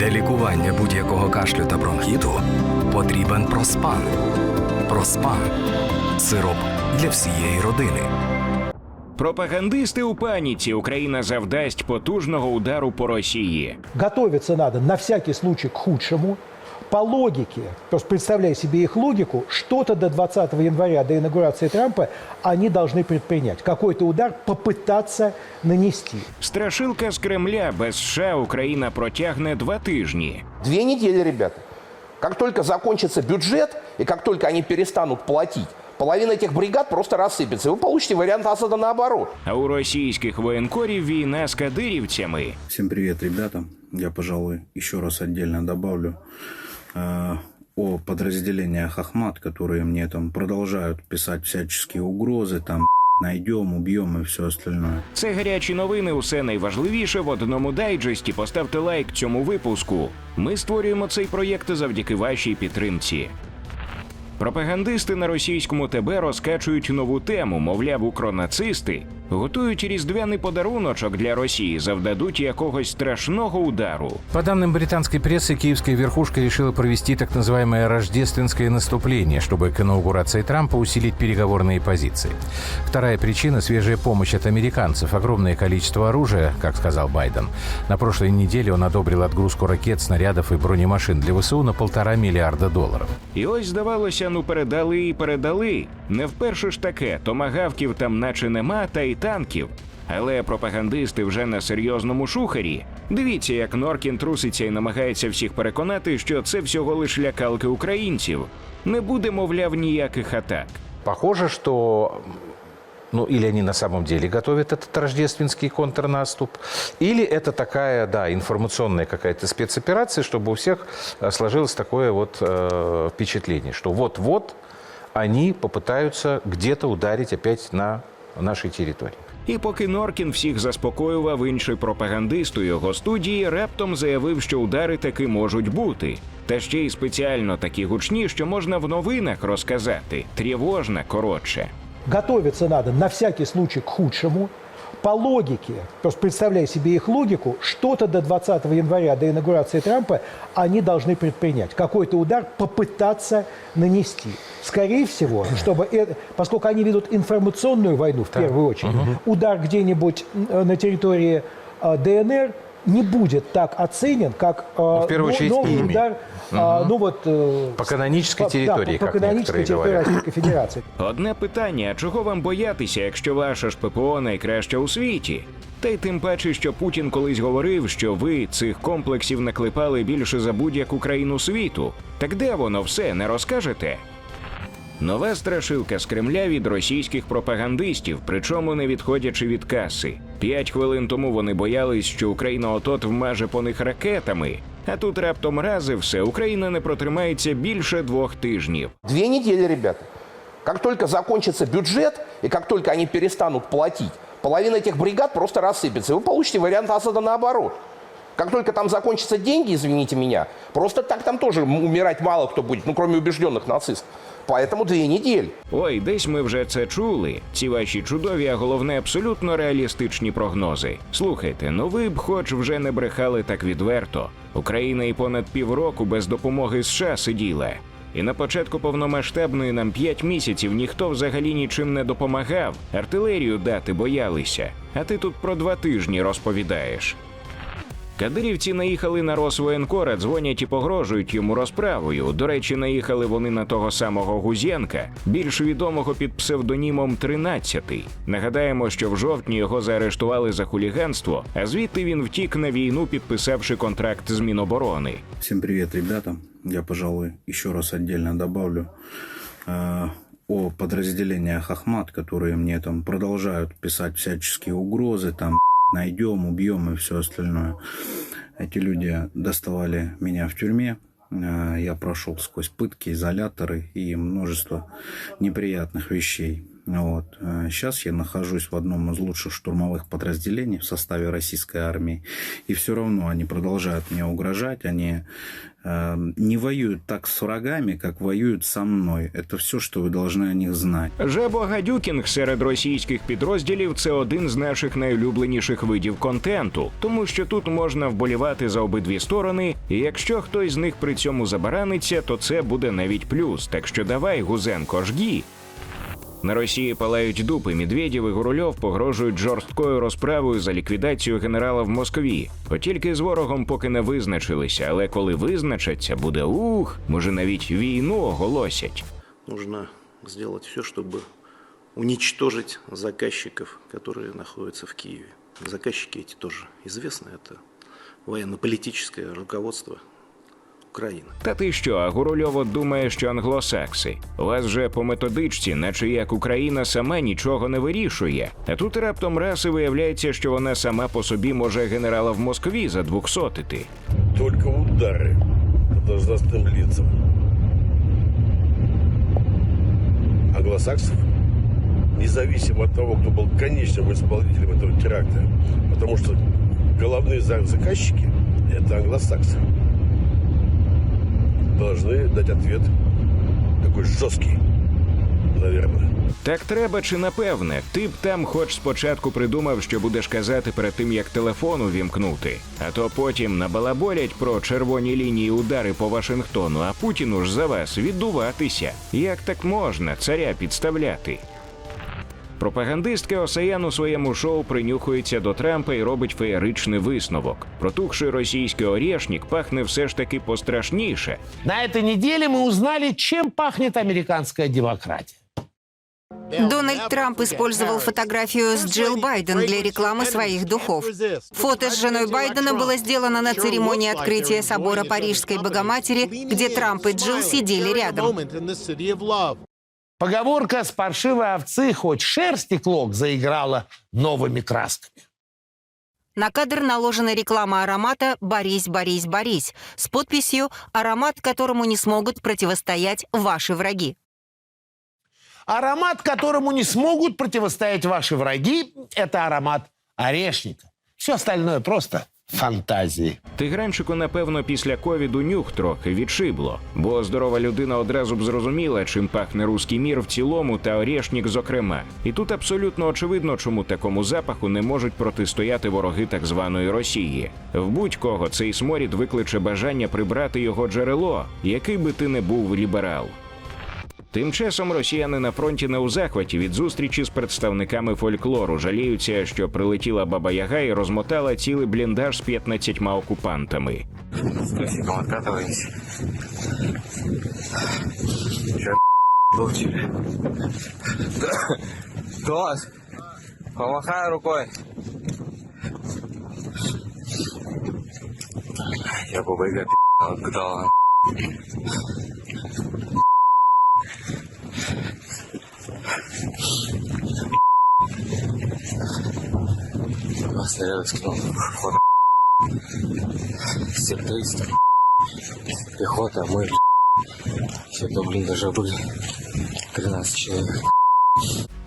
Для лікування будь-якого кашлю та бронхіту потрібен проспан. Проспан сироп для всієї родини. Пропагандисти у паніці. Україна завдасть потужного удару по Росії. Готовиться надо на всякий случай к худшему. По логике, то есть представляя себе их логику, что-то до 20 января, до инаугурации Трампа, они должны предпринять. Какой-то удар попытаться нанести. Страшилка з Кремля без США Україна протягне два тижні. Две недели, ребята. Как только закончится бюджет, и как только они перестанут платить, половина этих бригад просто рассыпется. И вы получите вариант Асада наоборот. А у російських воєнкорів війна з кадирівцями. Всем привет, ребята. Я, пожалуй, еще раз отдельно добавлю э, о подразделениях Ахмат, которые мне там продолжают писать всяческие угрозы, там найдем, убьем и все остальное. Це гарячі новини. Усе найважливіше в одному дайджесті. Поставте лайк цьому випуску. Ми створюємо цей проєкт завдяки вашій підтримці. Пропагандисти на російському ТБ розкачують нову тему, мовляв, укронацисти готують різдвяний подаруночок для Росії, завдадуть якогось страшного удару. По данным британской прессы, киевская верхушка решила провести так называемое рождественское наступление, чтобы к инаугурации Трампа усилить переговорные позиции. Вторая причина – свежая помощь от американцев, огромное количество оружия, как сказал Байден. На прошлой неделе он одобрил отгрузку ракет, снарядов и бронемашин для ВСУ на полтора миллиарда долларов. І ось здавалося, ну передали і передали. Не вперше ж таке, томагавків там наче нема, та й танків. Але пропагандисти вже на серйозному шухері. Дивіться, як Норкін труситься і намагається всіх переконати, що це всього лиш лякалки українців. Не буде, мовляв, ніяких атак. Похоже, что ну, или они на самом деле готовят этот рождественский контрнаступ, или это такая, да, информационная какая-то спецоперация, чтобы у всех э, сложилось такое вот э, впечатление, что вот-вот они попытаются где-то ударить опять на нашей території. І поки Норкін всіх заспокоював, інший пропагандист у його студії раптом заявив, що удари таки можуть бути. Та ще й спеціально такі гучні, що можна в новинах розказати. Тривожна коротше. Готовиться надо на всякий случай к худшему. По логике, то есть представляя себе их логику, что-то до 20 января, до инаугурации Трампа, они должны предпринять. Какой-то удар попытаться нанести. Скорее всего, чтобы это, поскольку они ведут информационную войну в первую очередь, удар где-нибудь э, на территории э, ДНР не будет так оценен, как э, в первую но- очередь новый ими. удар, э, ну вот э, По канонической по- да, территории, по, как канонической некоторые территории говорят. Российской Федерации. Одне питання: а чого вам боятися, якщо ваша ж ППО найкраща у світі? Та й тим паче, що Путін колись говорив, що ви цих комплексів наклепали більше за будь-яку країну світу. Так де воно все не розкажете? Нова страшилка з Кремля від російських пропагандистів, причому не відходячи від каси. П'ять хвилин тому вони боялись, що Україна отот вмаже по них ракетами. А тут раптом рази все Україна не протримається більше двох тижнів. Две недели, ребята. Как только закончится бюджет, и как только они перестанут платить, половина этих бригад просто рассыпется. И вы получите вариант Асада наоборот. Как только там закончатся деньги, извините меня, просто так там тоже м- умирать мало кто будет, ну кроме убежденных нацистов. Поэтому две недели. Ой, десь ми вже це чули. Ці ваші чудові, а головне, абсолютно реалістичні прогнози. Слухайте, ну ви б хоч вже не брехали так відверто. Україна і понад півроку без допомоги США сиділа. І на початку повномасштабної нам п'ять місяців ніхто взагалі нічим не допомагав, артилерію дати боялися. А ти тут про два тижні розповідаєш. Кадирівці наїхали на Росвоєнкора, дзвонять і погрожують йому розправою. До речі, наїхали вони на того самого Гузєнка, більш відомого під псевдонімом «13». Нагадаємо, що в жовтні його заарештували за хуліганство, а звідти він втік на війну, підписавши контракт з Міноборони. Всем привет, ребята. Я, пожалуй, еще раз отдельно добавлю э, о подразделениях Ахмат, которые мне там продолжают писать всяческие угрозы, там найдем, убьем и все остальное. Эти люди доставали меня в тюрьме. Э, Я прошел сквозь пытки, изоляторы и множество неприятных вещей. Вот. Сейчас я нахожусь в одном из лучших штурмовых подразделений в составе российской армии. И все равно они продолжают мне угрожать. Они э, не воюют так с врагами, как воюют со мной. Это все, что вы должны о них знать. Жабогадюкінг серед російських підрозділів це один з наших найулюбленіших видів контенту, тому що тут можна вболівати за обидві сторони, і якщо хтось з них при цьому забараниться, то це буде навіть плюс. Так що давай, Гузенко, жгі. На Росії палають дупи. Медведєв і Гурульов погрожують жорсткою розправою за ліквідацію генерала в Москві. От тільки з ворогом поки не визначилися, але коли визначаться, буде ух, може навіть війну оголосять. нужно сделать все, чтобы уничтожить заказчиков, которые находятся в Киеве. Заказчики эти тоже известны, это военно-политическое руководство Украины. Та ти що, а Гурульово думає, що англосакси? У вас же по методичці, наче як Україна сама нічого не вирішує. А тут раптом раз і виявляється, що вона сама по собі може генерала в Москві задвухсотити. Только удары по должностным лицам. Англосаксов, независимо от того, кто был конечным исполнителем этого теракта, потому что головные за- заказчики – это англосаксы, должны дать ответ такой жесткий. Так треба чи напевне? Ти б там хоч спочатку придумав, що будеш казати перед тим, як телефон увімкнути. А то потім набалаболять про червоні лінії удари по Вашингтону, а Путіну ж за вас віддуватися. Як так можна царя підставляти? Пропагандистка Осаян у своєму шоу принюхується до Трампа і робить феєричний висновок. Протухший російський орєшнік пахне все ж таки пострашніше. На этой неделе мы узнали, чем пахнет американская демократия. Дональд Трамп использовал фотографию с Джилл Байден для рекламы своих духов. Фото с женой Байдена было сделано на церемонии открытия собора Парижской Богоматери, где Трамп и Джилл сидели рядом. Поговорка с паршивой овцы хоть шерсти клок заиграла новыми красками. На кадр наложена реклама аромата «Борись, борись, борись» с подписью «Аромат, которому не смогут противостоять ваши враги». Аромат, которому не смогут противостоять ваши враги, это аромат орешника. Все остальное просто фантазии. Тигранчику, напевно, після ковіду нюх трохи відшибло, бо здорова людина одразу б зрозуміла, чим пахне руський мір в цілому та Орєшнік зокрема. І тут абсолютно очевидно, чому такому запаху не можуть протистояти вороги так званої Росії. В будь-кого цей сморід викличе бажання прибрати його джерело, який би ти не був ліберал. Тим часом росіяни на фронті не у захваті від зустрічі з представниками фольклору. Жаліються, що прилетіла баба Яга і розмотала цілий бліндаж з 15 окупантами. Класс. Помахай рукой. Я бы выиграл, отгадал. Снаряд скинул. Фото. Секторист. Пехота, мы. Все до блин даже были. 13 человек.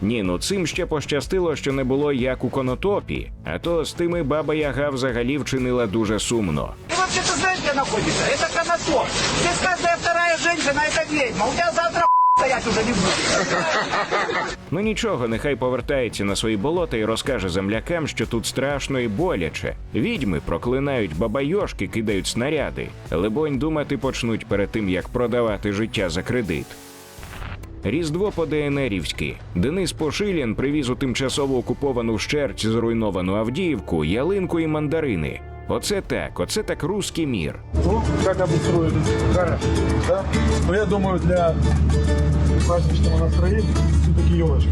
Ні, ну цим ще пощастило, що не було як у конотопі, а то з тими баба Яга взагалі вчинила дуже сумно. Ты вообще-то знаешь, где находится? Это Конотоп. Здесь каждая вторая женщина – это ведьма. Стоять уже не будет. Ну нічого, нехай повертається на свої болота і розкаже землякам, що тут страшно і боляче. Відьми проклинають бабайошки, кидають снаряди. Либонь думати почнуть перед тим, як продавати життя за кредит. Різдво по ДНРівськи. Денис Пошилін привіз у тимчасово окуповану вщерть зруйновану Авдіївку, ялинку і мандарини. Оце так, оце так руський мір. Ну, как обустроено? Хорошо, да? Но я думаю, для праздничного настроения все-таки елочка.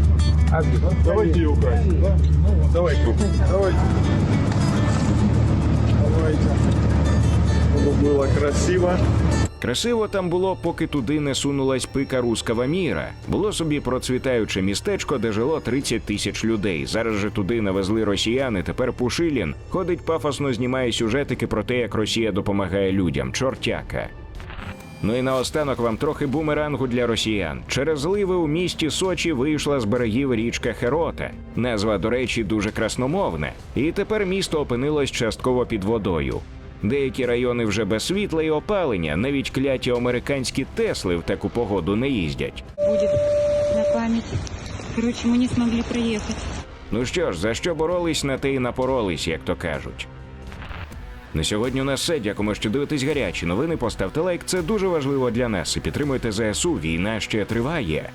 Обязательно. Давайте ее украсим, да? Ну, давайте. Давайте. Давайте. Чтобы было красиво. Красиво там було, поки туди не сунулась пика руского міра. Було собі процвітаюче містечко, де жило 30 тисяч людей. Зараз же туди навезли росіяни. Тепер Пушилін ходить пафосно, знімає сюжетики про те, як Росія допомагає людям. Чортяка. Ну і наостанок вам трохи бумерангу для росіян. Через зливи у місті Сочі вийшла з берегів річка Херота. Назва, до речі, дуже красномовна. І тепер місто опинилось частково під водою. Деякі райони вже без світла і опалення, навіть кляті американські Тесли в таку погоду не їздять. будет на память. Короче, мы не смогли проехать. Ну що ж, за що боролись, на те й напоролись, як то кажуть. На сьогодні у нас все. Дякуємо, що дивитесь гарячі новини. Поставте лайк, це дуже важливо для нас. І підтримуйте ЗСУ. Війна ще триває.